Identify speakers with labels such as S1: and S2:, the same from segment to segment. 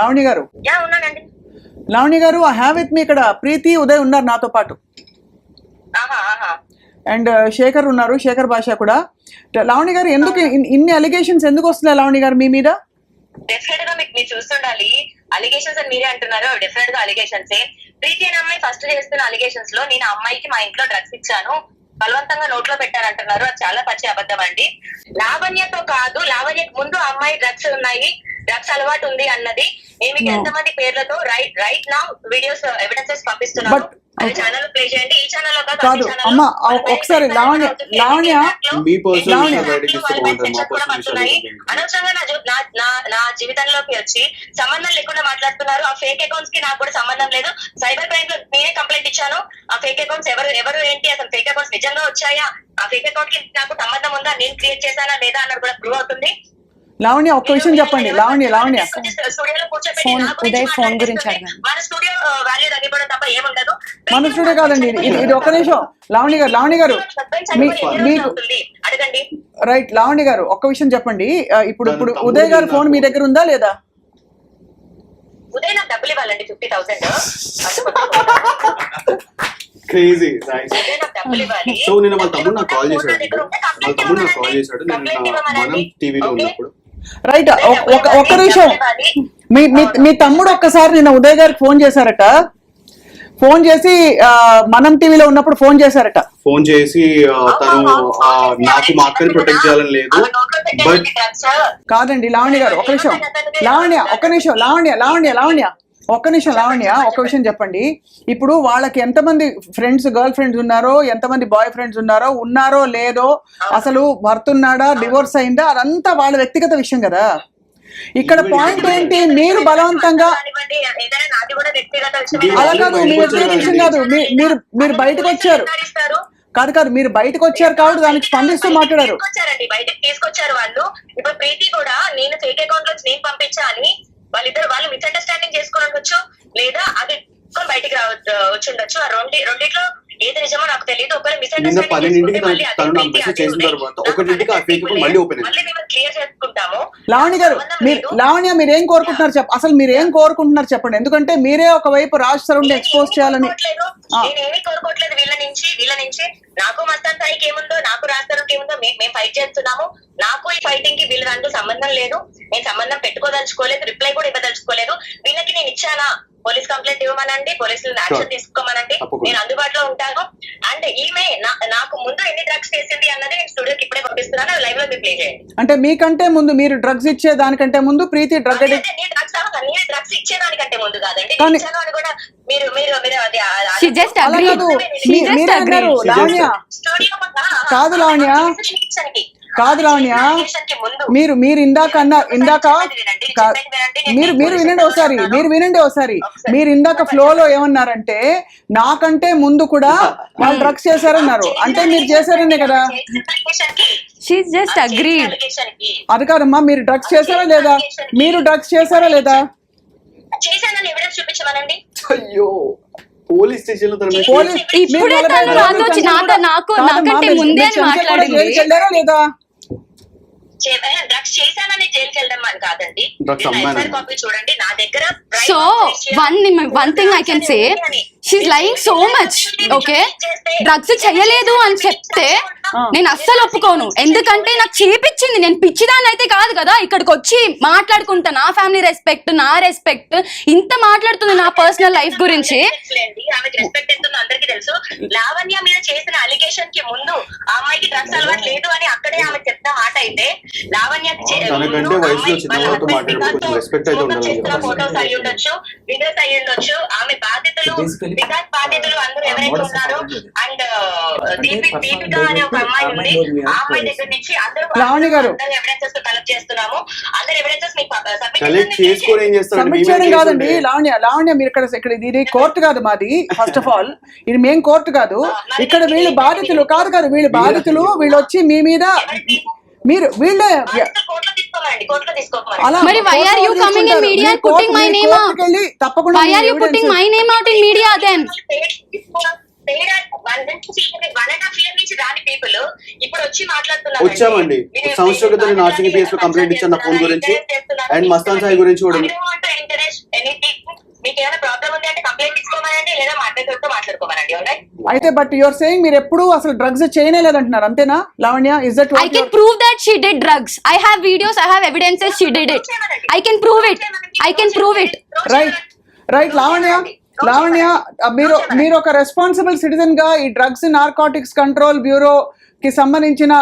S1: లావణ్య గారు. లావణ్య గారు I have with me ఇక్కడ ప్రీతి ఉదయ్ ఉన్నారు నాతో పాటు.
S2: ఆహా ఆహా.
S1: అండ్ శేఖర్ ఉన్నారు శేఖర్ భాష కూడా. లావణ్య గారు ఎందుకు ఇన్- ఇన్ని అలిగేషన్స్ ఎందుకు వస్తున్నాయి లావణ్య గారు మీ మీద?
S2: డెఫినెట్గా మీకు మీరు చూస్తుండాలి. అలిగేషన్స్ అని మీరే అంటున్నారు. డెఫినెట్గా అలిగేషన్స్ ప్రీతి అనే అమ్మాయి ఫస్ట్ చేస్తున్న అలిగేషన్స్లో నేను అమ్మాయికి మా ఇంట్లో డ్రగ్స్ ఇచ్చాను. బలవంతంగా నోట్లో పెట్టారంటున్నారు. అది చాలా పచ్చి అబద్ధం అండి. లావణ్యతో కాదు లావణ్యకు ముందు అమ్మాయి డ్రగ్స్ ఉన్నాయి. డ్రగ్స్ అలవాటు ఉంది అన్నది నేను మీకు. ఎంతమంది పేర్లతో రైట్ రైట్ నా వీడియోస్ ఎవిడెన్సెస్ పంపిస్తున్నాను.
S1: But-
S2: అది ఛానల్ ప్లే చేయండి. ఈ ఛానల్లో కాదు
S1: అమ్మ, ఒకసారి లావణ్య-. లావణ్య,
S2: అనవసరంగా నా జీ- నా- నా- నా జీవితంలోకి వచ్చి సంబంధం లేకుండా మాట్లాడుతున్నారు. ఆ ఫేక్ అకౌంట్స్కి నాకు కూడా సంబంధం లేదు. సైబర్ క్రైమ్లో నేనే కంప్లైంట్ ఇచ్చాను. ఆ ఫేక్ అకౌంట్స్ ఎవరు ఎవరు ఏంటి? అసలు ఫేక్ అకౌంట్స్ నిజంగా వచ్చాయా? ఆ ఫేక్ అకౌంట్కి నాకు సంబంధం ఉందా? నేను క్రియేట్ చేశానా లేదా అన్నది కూడా ప్రూవ్ అవుతుంది.
S1: లావణ్య ఒక్క విషయం చెప్పండి. లావణ్య లావణ్య.
S3: ఫోన్- ఉదయ్ ఫోన్ గురించి.
S2: మన స్టూడియో వాల్యూ తగ్గిపోవడం తప్ప ఏముండదు.
S1: మన స్టూడియో కాదండి. ఇది ఒక్క నిమిషం. లావణ్య గారు లావణ్య గారు మీకు రైట్ లావణ్య గారు ఒక్క విషయం చెప్పండి. ఇప్పుడు ఇప్పుడు ఉదయ్ గారి ఫోన్ మీ దగ్గర ఉందా లేదా?
S2: ఉదయం నాకు డబ్బులు ఇవ్వాలండి ఫిఫ్టీ థౌసండ్
S4: క్రేజీ
S2: ఉదయం నాకు డబ్బులు ఇవ్వాలి.
S4: సో నేను వాళ్ళ తమ్ముడు నాకు కాల్ చేశాడు. వాళ్ళ తమ్ముడు నాకు కాల్. చేశాడు. నేను. మనం టీవీలో? ఉన్నప్పుడు.
S1: రైట్ ఒక- ఒక్క నిమిషం మీ తమ్ముడు ఒక్కసారి నిన్న ఉదయ్ గారికి ఫోన్ చేశారట ఫోన్ చేసి మనం టీవీలో ఉన్నప్పుడు ఫోన్ చేశారట
S4: ఫోన్ చేసి ఆ, తను ఆ, నాకు మా అక్కని ప్రొటెక్ట్ చేయాలని లేదు బట్
S1: కాదండి లావణ్య గారు ఒక నిమిషం లావణ్య ఒక్క నిమిషం లావణ్య లావణ్య లావణ్య ఒక్క నిమిషం లావణ్య ఒక విషయం చెప్పండి. ఇప్పుడు వాళ్ళకి ఎంతమంది ఫ్రెండ్స్ గర్ల్ ఫ్రెండ్స్ ఉన్నారో ఎంతమంది బాయ్ ఫ్రెండ్స్ ఉన్నారో ఉన్నారో లేదో అసలు భర్త ఉన్నాడా డివోర్స్ అయిందా అదంతా వాళ్ళ వ్యక్తిగత విషయం కదా. ఇక్కడ పాయింట్ ఏంటి? మీరు బలవంతంగా. అలా కాదు. మీ వ్యక్తిగత విషయం కాదు. మీరు మీరు బయటకు వచ్చారు. కాదు కాదు మీరు బయటకు వచ్చారు కాబట్టి దానికి స్పందిస్తూ మాట్లాడారు.
S2: తీసుకొచ్చారు వాళ్ళు. ఇప్పుడు ప్రీతి కూడా నేను ఫేక్ అకౌంట్ నుంచి నేను పంపించా అని వాళ్ళిద్దరు వాళ్ళు మిస్అండర్స్టాండింగ్ చేసుకుని ఉండొచ్చు లేదా అది బయటికి రావచ్చు వచ్చి ఉండొచ్చు ఆ రెండు రెండిట్లో ఏది నిజమో నాకు తెలియదు ఒకవేళ
S4: నిన్న
S2: మిస్అండర్స్టాండింగ్
S4: పన్నెండింటికి
S1: లావణ్య గారు మీరు లావణ్య మీరు ఏం కోరుకుంటున్నారు చెప్ప అసలు మీరు ఏం కోరుకుంటున్నారు చెప్పండి. ఎందుకంటే మీరే ఒకవైపు రాజ్ సరుణ్ ఎక్స్పోజ్ చేయాలని ఆ.
S2: నేను ఏమీ కోరుకోవట్లేదు వీళ్ళ నుంచి వీళ్ళ నుంచి. నాకు మస్తాన్ సాయికి ఏముందో నాకు రాస్తానికి ఏముందో మే- మేము ఫైట్ చేస్తున్నాము. నాకు ఈ ఫైటింగ్కి వీళ్ళ దాంట్లో సంబంధం లేదు. నేను సంబంధం పెట్టుకోదలుచుకోలేదు రిప్లై కూడా ఇవ్వదలుచుకోలేదు. వీళ్ళకి నేను ఇచ్చానా? పోలీస్ కంప్లైంట్ ఇవ్వమనండి పోలీసులు యాక్షన్ తీసుకోమనండి. నేను అందుబాటులో ఉంటాను. అండ్ ఈమె నాకు ముందు ఎన్ని డ్రగ్స్ చేసింది అన్నది నేను స్టూడియోకి ఇప్పుడే పంపిస్తున్నాను లైవ్లో ప్లే చేయండి
S1: అంటే మీకంటే ముందు మీరు డ్రగ్స్ ఇచ్చే దానికంటే ముందు ప్రీతి డ్రగ్
S2: అదే, నేను డ్రగ్స్ ఇచ్చేదానికంటే ముందు కాదండి ఇచ్చాను అని కూడా మీరు మీరు మీరు అది స్టూడియో
S1: కాదు లావణ్య. కాదు
S2: ముందు
S1: మీరు మీరు ఇందాక అన్న ఇందాక మీరు మీరు వినండి ఒకసారి మీరు వినండి ఒకసారి. మీరు ఇందాక ఫ్లో లో ఏమన్నారంటే నాకంటే ముందు కూడా వాళ్ళు డ్రగ్స్ చేశారన్నారు. అంటే మీరు చేశారనే కదా.
S2: application కి.
S1: అది కాదమ్మా మీరు డ్రగ్స్ చేశారా లేదా? మీరు డ్రగ్స్ చేశారా లేదా?
S2: చేశానని ఎవిడెన్స్ చూపించమనండి.
S4: అయ్యో. పోలీస్
S1: స్టేషన్లో
S3: నాకు- నాకంటే ముందే మాట్లాడింది.
S2: డ్రగ్స్ చేశానని జైలుకి వెళ్ళడం అని కాదండి. కాపీ చూడండి. నా దగ్గర
S3: so one one thing I can say she's lying so much okay drugs చెయ్యలేదు అని చెప్తే నేను అస్సలు ఒప్పుకోను. ఎందుకంటే నాకు చేపించింది నేను పిచ్చిదాన్ని అయితే కాదు కదా. ఇక్కడికి వచ్చి మాట్లాడుకుంటా. నా ఫ్యామిలీ రెస్పెక్ట్ నా రెస్పెక్ట్ ఇంత మాట్లాడుతుంది నా పర్సనల్ లైఫ్ గురించి.
S2: ఆమెకి రెస్పెక్ట్ ఎంత ఉందో అందరికీ తెలుసు. లావణ్య మీద చేసిన అలిగేషన్కి ముందు అమ్మాయికి డ్రగ్స్ అలవాటు లేదు అని అక్కడే ఆమె చెప్పిన మాట అయితే లావణ్యకి చే-
S4: తనకంటే
S2: ముందు
S4: వయసులో
S2: అమ్మాయి
S4: చిన్న
S2: వాళ్ళ
S4: వాళ్ళతో
S2: husband
S4: మాట్లాడేటప్పుడు కొంచెం
S2: వికాస్తో
S4: respect అయితే
S2: ఫోటో
S4: ఉండాలి
S2: చేస్తున్న
S4: కదా.
S2: ఫోటోస్ అయి ఉండొచ్చు వీడియోస్ అయి ఉండొచ్చు. ఆమె బాధితులు
S5: Basically,
S2: వికాస్ బాధితులు అందరూ ఎవరైతే ఉన్నారో. అండ్ దీపిక దీపిక అనే ఒక అమ్మాయి ఉంది. ఆ అమ్మాయి దగ్గర నుంచి అందరూ
S1: లావణ్య గారు.
S2: అందరూ ఎవిడెన్సెస్ కలెక్ట్ చేస్తున్నాము. అందరు ఎవిడెన్సెస్ మీకు
S1: సబ్మిట్ చేయడం కాదండి. లావణ్య లావణ్య మీరు ఇక్కడ ఇక్కడ ఇది- ఇది కోర్టు కాదు మాది ఫస్ట్ ఆఫ్ ఆల్ ఇది మేం కోర్టు కాదు. ఇక్కడ వీళ్ళు బాధితులు కాదు కాదు. వీళ్ళు బాధితులు వీళ్ళు వచ్చి మీ మీద మీరు వీళ్ళే
S3: మరి
S1: తప్పకుండా
S3: why are you putting my name out in media then
S2: one and half year నుంచి రాని పీపుల్ ఇప్పుడు వచ్చి మాట్లాడుతున్నారు
S4: వచ్చామండి. సంవత్సరం క్రితం నేను లో కంప్లైంట్ ఇచ్చాను నా ఫోన్ గురించి. అండ్ మస్తాన్ సాయి గురించి కూడా.
S1: అయితే బట్ యువర్ సేయింగ్ మీరు ఎప్పుడు అసలు డ్రగ్స్ చేయనే లేదంటున్నారు అంతేనా Lavanya is that
S3: I can prove that she did drugs. I have videos, I have evidences she did it. I can prove it. I can prove it.
S1: Right right Lavanya Lavanya మీరు మీరు ఒక responsible సిటిజన్గా ఈ drugs narcotics control bureau కి సంబంధించిన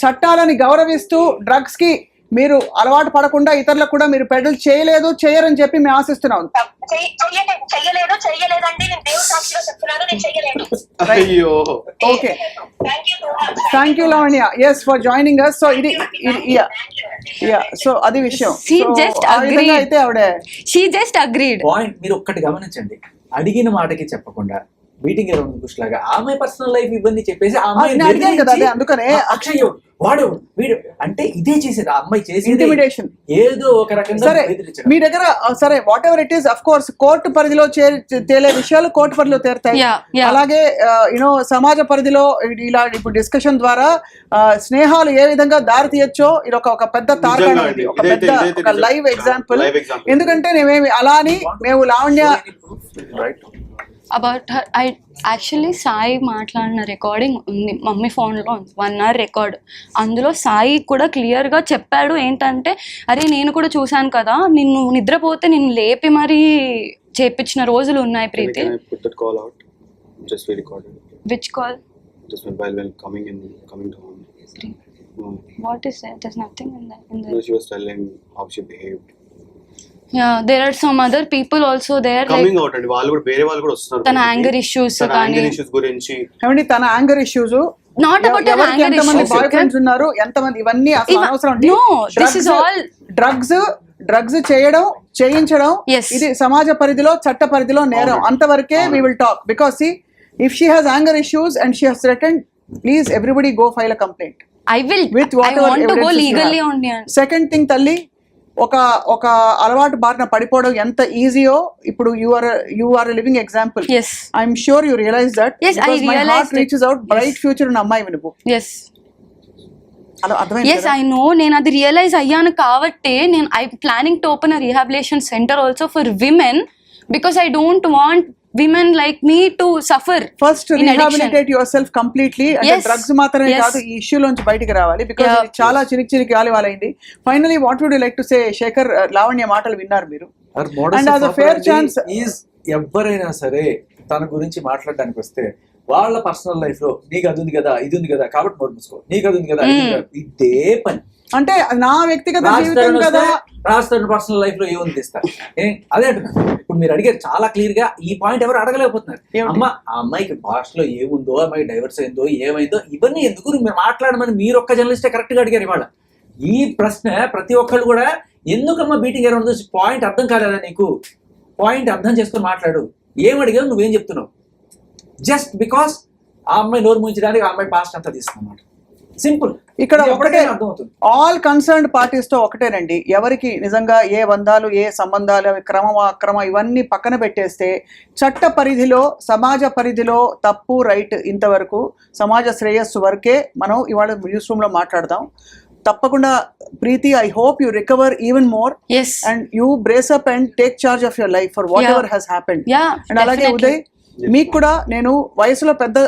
S1: చట్టాలని గౌరవిస్తూ డ్రగ్స్కి మీరు అలవాటు పడకుండా ఇతరులకు కూడా మీరు పెడల్ చేయలేదు చేయరని చెప్పి మేము ఆశిస్తున్నాం.
S2: చెయ్య- చెయ్యలేదు చెయ్యలేదు చెయ్యలేదండి. నేను దేవుడు సాక్షిగా చెప్తున్నాను నేను చెయ్యలేదు.
S4: అయ్యో.
S1: Okay.
S2: Thank you
S1: Lavanya yes for joining us so ఇది యా సో అది విషయం.
S3: She
S1: So,
S3: just
S1: ఆ విధంగా
S3: agreed.
S1: అయితే ఆవిడ
S3: She just agreed.
S5: పాయింట్ మీరు ఒక్కటి గమనించండి. అడిగిన మాటకి చెప్పకుండా మీటింగ్ అరౌండ్ ఆమె పర్సనల్ లైఫ్ ఇవన్నీ చెప్పేసి ఆ అమ్మాయిని
S1: నేను అడిగాను కదా, అదే
S5: బెదిరించి,
S1: అందుకనే.
S5: "ఆ, అక్షయ్? వాడెవడు వీడు అంటే ఇదే చేసేది ఆ అమ్మాయి చేసేది
S1: Intimidation.
S5: ఏదో ఒక రకంగా
S1: సరే మీ దగ్గర సరే whatever it is of course court పరిధిలో తేలే విషయాలు కోర్టు పరిధిలో తేరుతాయి. అలాగే యూనో సమాజ పరిధిలో ఇలా ఇప్పుడు డిస్కషన్ ద్వారా స్నేహాలు ఏ విధంగా దారి తీయొచ్చో ఇది ఒక ఒక పెద్ద
S4: అండి.
S1: ఒక పెద్ద ఒక. Live example. ఎందుకంటే మేమేమి అలా అని మేము Lavanya
S5: right
S3: about her I actually Sai మాట్లాడిన రికార్డింగ్ ఉంది. మమ్మీ ఫోన్లో ఉంది. వన్ అవర్ రికార్డ్ అందులో సాయి కూడా క్లియర్గా చెప్పాడు ఏంటంటే అరే నేను కూడా చూశాను కదా. నిన్ను నిద్రపోతే నిన్ను లేపి మరీ చేపించిన రోజులు ఉన్నాయి Preethi. Which call what is nothing in in
S4: no, she was telling how she behaved.
S3: Yeah there are some other people also there
S4: coming out అండి వాళ్ళు కూడా వేరే వాళ్ళు కూడా వస్తున్నారు
S3: తన issues
S4: తన
S3: కానీ-
S4: issues గురించి.
S1: ఏమండి తన యాంగర్ ఇష్యూస్
S3: నాట్ అబౌట్
S1: ఎవరికి ఎంతమంది బాయ్
S3: యాంగర్
S1: ఫ్రెండ్స్ ఉన్నారు? ఎంతమంది? ఇవన్నీ అసలు అనవసరం
S3: No, this is all-
S1: drugs drugs చేయడం చేయించడం
S3: Yes.
S1: ఇది సమాజ పరిధిలో చట్ట పరిధిలో నేరం. అంతవరకే we will talk because see if she has anger issues and she has threaten please everybody go file a complaint
S3: I will
S1: with
S3: I
S1: what
S3: want to go legally only
S1: second thing తల్లి ఒక ఒక అలవాటు బారిన పడిపోవడం ఎంత ఈజీయో ఇప్పుడు you are you are living example I'm sure you realise that. Reaches out bright future ఉన్న అమ్మాయి నువ్వు. అర్థమైంది
S3: ఎస్ ఐ నో నేను అది రియలైజ్ అయ్యాను కాబట్టి నేను I planning to open a rehabilitation centre also for women because I don't want women like me to suffer
S1: first rehabilitate yourself completely అంటే
S3: Yes.
S1: డ్రగ్స్ మాత్రమే
S3: Yes.
S1: కాదు ఈ ఇష్యూ లోంచి బయటికి రావాలి. ఇది చాలా చిరికి చిరికి గాలి వాళ్ళైంది finally what would like to say Shekhar uh, Lavanya మాటలు విన్నారు మీరు And as a fair chance-
S5: is ఎవరైనా సరే తన గురించి మాట్లాడడానికి వస్తే వాళ్ళ పర్సనల్ లైఫ్లో నీకు అది ఉంది కదా ఇది ఉంది కదా కాబట్టి నోట్ మూసుకో నీకు అది ఉంది కదా ఉంది కదా. ఇదే పని
S1: అంటే నా వ్యక్తిగత జీవితం కదా.
S5: రాస్తాడు పర్సనల్ లైఫ్లో ఏముంది ఇస్తారు అదే ఇప్పుడు మీరు అడిగారు చాలా క్లియర్గా ఈ పాయింట్ ఎవరు అడగలేకపోతున్నారు? అమ్మ ఆ అమ్మాయికి భాషలో ఏముందో అమ్మాయి డైవర్స్ అయిందో ఏమైందో ఇవన్నీ ఎందుకు మీరు మాట్లాడమని మీరు ఒక్క జర్నలిస్టే కరెక్ట్గా అడిగారు ఇవాళ? ఈ ప్రశ్న ప్రతి ఒక్కళ్ళు కూడా ఎందుకమ్మా బీటింగ్ అరౌండ్ పాయింట్ అర్థం కాలేదా నీకు? పాయింట్ అర్థం చేసుకొని మాట్లాడు. ఏం అడిగావు? నువ్వేం చెప్తున్నావు? జస్ట్ బికాస్ ఆ అమ్మాయి నోరు ముంచడానికి ఆ అమ్మాయి పాస్ట్ అంతా తీసుకున్నమాట సింపుల్.
S1: ఇక్కడ ఒకటే
S5: అర్థమవుతుంది.
S1: ఆల్ కన్సర్న్డ్ పార్టీస్తో ఒకటేనండి. ఎవరికి నిజంగా ఏ బంధాలు ఏ సంబంధాలు క్రమం అక్రమ ఇవన్నీ పక్కన పెట్టేస్తే చట్ట పరిధిలో సమాజ పరిధిలో తప్పు రైట్ ఇంతవరకు సమాజ శ్రేయస్సు వరకే మనం ఇవాళ న్యూస్ రూమ్లో మాట్లాడదాం. తప్పకుండా Preethi I hope you recover even more and you brace up and take charge of your life for whatever has happened and అలాగే. ఉదయ్ మీకు కూడా నేను వయసులో పెద్ద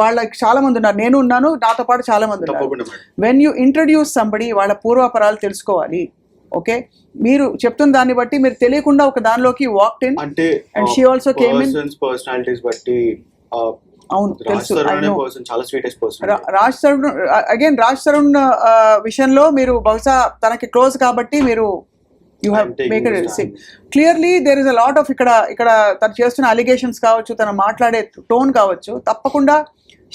S1: వాళ్ళకి చాలా మంది ఉన్నారు. నేను ఉన్నాను నాతో పాటు చాలా మంది ఉన్నారు. వెన్ యూ ఇంట్రడ్యూస్ సంబడి వాళ్ళ పూర్వాపరాలు తెలుసుకోవాలి. ఓకే మీరు చెప్తున్న దాన్ని బట్టి మీరు తెలియకుండా ఒక దానిలోకి వాక్ ఇన్
S4: అంటే
S1: she also came in-
S4: persons personalities బట్టి
S1: అవును
S4: రాజ్
S1: తెలుసు. రాజ్ తరుణ్ అగైన్ రాజ్ తరుణ్ విషయంలో మీరు బహుశా తనకి క్లోజ్ కాబట్టి మీరు you have make. Clearly there is a lot of ఇక్కడ ఇక్కడ తను చేస్తున్న అలిగేషన్స్ కావచ్చు తను మాట్లాడే టోన్ కావచ్చు తప్పకుండా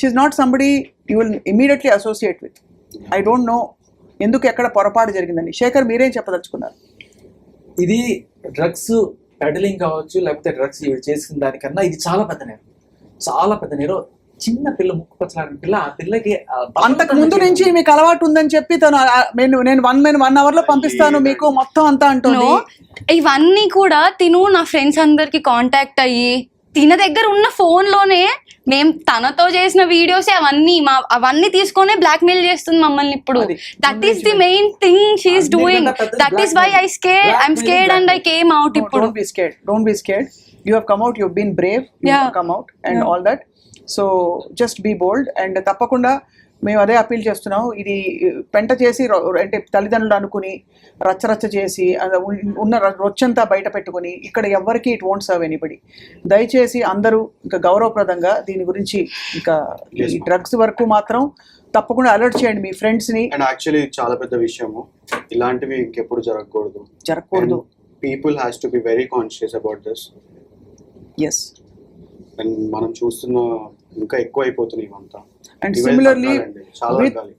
S1: she's not somebody you will immediately associate with I don't know ఎందుకు ఎక్కడ పొరపాటు జరిగిందని. శేఖర్ మీరేం చెప్పదలుచుకున్నారు?
S5: ఇది డ్రగ్స్ పెడలింగ్ కావచ్చు లేకపోతే డ్రగ్స్ చేసిన దానికన్నా ఇది చాలా పెద్ద నేరం. చాలా పెద్ద నేరం. చిన్న పిల్ల ముక్కు పచ్చలాడిన పిల్ల ఆ పిల్లకి
S1: అంతకు ముందు నుంచి మీకు అలవాటు ఉందని చెప్పి తను నేను నేను వన్ మెన్ వన్ అవర్లో పంపిస్తాను మీకు మొత్తం అంతా అంటుంది.
S3: నో ఇవన్నీ కూడా తిను నా ఫ్రెండ్స్ అందరికి కాంటాక్ట్ అయ్యి తిన దగ్గర ఉన్న ఫోన్లోనే మేము తనతో చేసిన వీడియోస్ అవన్నీ మా అవన్నీ తీసుకొని బ్లాక్ మెయిల్ చేస్తుంది మమ్మల్ని ఇప్పుడు.
S5: అది.
S3: That is the main thing she's doing that is why I scared I'm scared and I came out ఇప్పుడు.
S1: Don't be scared don't be scared you have come out you been brave you
S3: Yeah.
S1: Come out and. All that so just be bold and తప్పకుండా మేము అదే appeal చేస్తున్నాం ఇది పెంట చేసి అంటే తల్లిదండ్రులు అనుకుని రచ్చరచ్చ చేసి ఉన్న రొచ్చంతా బయట పెట్టుకుని ఇక్కడ ఎవ్వరికి ఇట్ వోంట్ సర్వ్ ఎనీబడి దయచేసి అందరూ ఇంకా గౌరవప్రదంగా దీని గురించి ఇంకా ఈ. డ్రగ్స్ వరకు మాత్రం తప్పకుండా అలర్ట్ చేయండి మీ ఫ్రెండ్స్ని
S4: అండ్ యాక్చువల్లీ చాలా పెద్ద విషయము. ఇలాంటివి ఇంకెప్పుడు జరగకూడదు.
S1: జరగకూడదు.
S4: People has to be very conscious about this
S1: yes
S4: and మనం చూస్తున్న ఇంకా ఎక్కువ అయిపోతున్నాయి ఇవంతా
S1: and similarly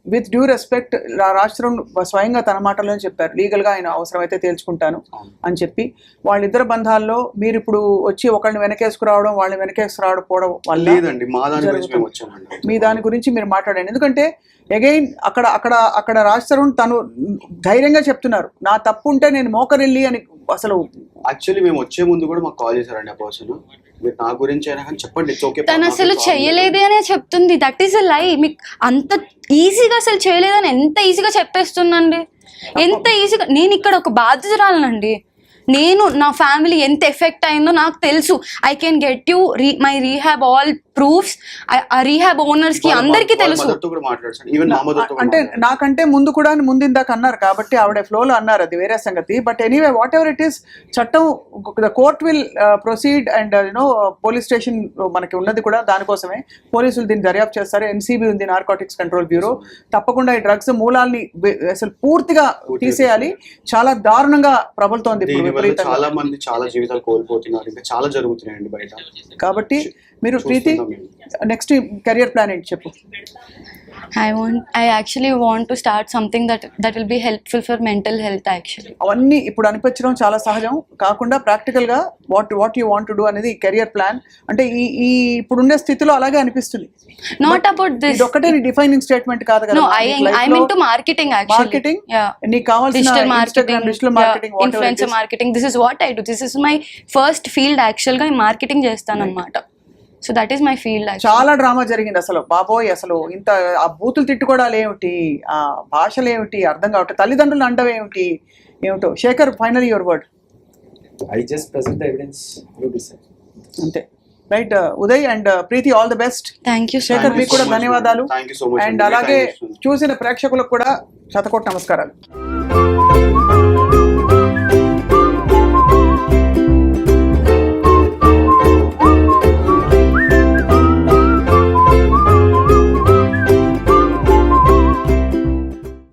S1: with due respect రాష్ట్రం స్వయంగా తన మాటలోనే చెప్పారు. లీగల్గా ఆయన అవసరమైతే తేల్చుకుంటాను. అని చెప్పి. వాళ్ళిద్దరు బంధాల్లో మీరు ఇప్పుడు వచ్చి ఒకళ్ళని వెనకేసుకురావడం వాళ్ళని వెనకేసుకురావడం వల్ల
S4: లేదండి మా దాని గురించి మేము వచ్చామండి.
S1: మీ దాని గురించి మీరు మాట్లాడండి. ఎందుకంటే అగైన్ అక్కడ అక్కడ అక్కడ రాష్ట్రం తను ధైర్యంగా చెప్తున్నారు. నా తప్పు ఉంటే నేను మోకరిల్లి అని అసలు
S4: యాక్చువల్లీ మేము వచ్చే ముందు కూడా మాకు కాల్ చేశారండి ఆ పర్సన్ మీరు నా గురించి అయినా కానీ చెప్పండి ఇట్స్ ఓకే
S3: తను అసలు చెయ్యలేదే అనే చెప్తుంది. దట్ ఈస్ అ లై మీకు అంత ఈజీగా అసలు చేయలేదని ఎంత ఈజీగా చెప్పేస్తుందండి? ఎంత ఈజీగా నేను ఇక్కడ ఒక బాధ్యతరాలనండి నేను నా ఫ్యామిలీ ఎంత ఎఫెక్ట్ అయిందో నాకు తెలుసు. I can get you re my rehab all proofs ఆ రీహాబ్ ఓనర్స్కి అందరికీ తెలుసు.
S1: అంటే. నాకంటే ముందు కూడా ముందు ఇందాక అన్నారు కాబట్టి ఆవిడ ఫ్లోలో అన్నారు అది వేరే సంగతి. But anyway whatever it is చట్టం the court will proceed and you know police station మనకి ఉన్నది కూడా దానికోసమే. పోలీసులు దీన్ని దర్యాప్తు చేస్తారు. ఎన్సీబీ ఉంది నార్కోటిక్స్ కంట్రోల్ బ్యూరో తప్పకుండా ఈ డ్రగ్స్ మూలాల్ని అసలు పూర్తిగా తీసేయాలి. చాలా దారుణంగా ప్రబలుతోంది ఇప్పుడు
S4: వల్ల చాలా మంది చాలా జీవితాలు కోల్పోతున్నారు. ఇంకా చాలా జరుగుతున్నాయండి బయట.
S1: కాబట్టి మీరు ప్రీతి. నెక్స్ట్ కెరియర్ ప్లాన్ ఏంటి చెప్పు.
S3: I want I actually want to start something that that will be helpful for mental health actually
S1: అవన్నీ ఇప్పుడు అనిపించడం చాలా సహజం. కాకుండా ప్రాక్టికల్గా what what you want do అనేది కెరియర్ ప్లాన్ అంటే ఈ ఈ ఇప్పుడుండే స్థితిలో అలాగే అనిపిస్తుంది.
S3: నాట్ అబౌట్ దిస్
S1: నీ డిఫైనింగ్ స్టేట్మెంట్ కాదు కదా.
S3: No, I I'm into marketing actually.
S1: Marketing
S3: Yeah.
S1: నీకు కావాల్సిన
S3: Digital marketing,
S1: digital marketing
S3: influencer marketing. This is what I do. This is my first field actual గా మార్కెటింగ్ చేస్తాను అనమాట so that is my field
S1: చాలా drama జరిగింది అసలు. బాబోయ్ అసలు ఇంత ఆ బూతులు తిట్టుకోవడాలు ఏమిటి? ఆ భాషలు ఏమిటి? అర్థం కావట్లేదు. తల్లిదండ్రులు అండవు ఏమిటి? ఏమిటో. Shekhar final your word
S5: I just present the evidence. You decide.
S1: అంతే. Right Uday and Preethi all the best
S3: thank you
S1: Shekhar మీకు కూడా ధన్యవాదాలు. అండ్. అలాగే. చూసిన ప్రేక్షకులకు కూడా శతకోటి నమస్కారాలు.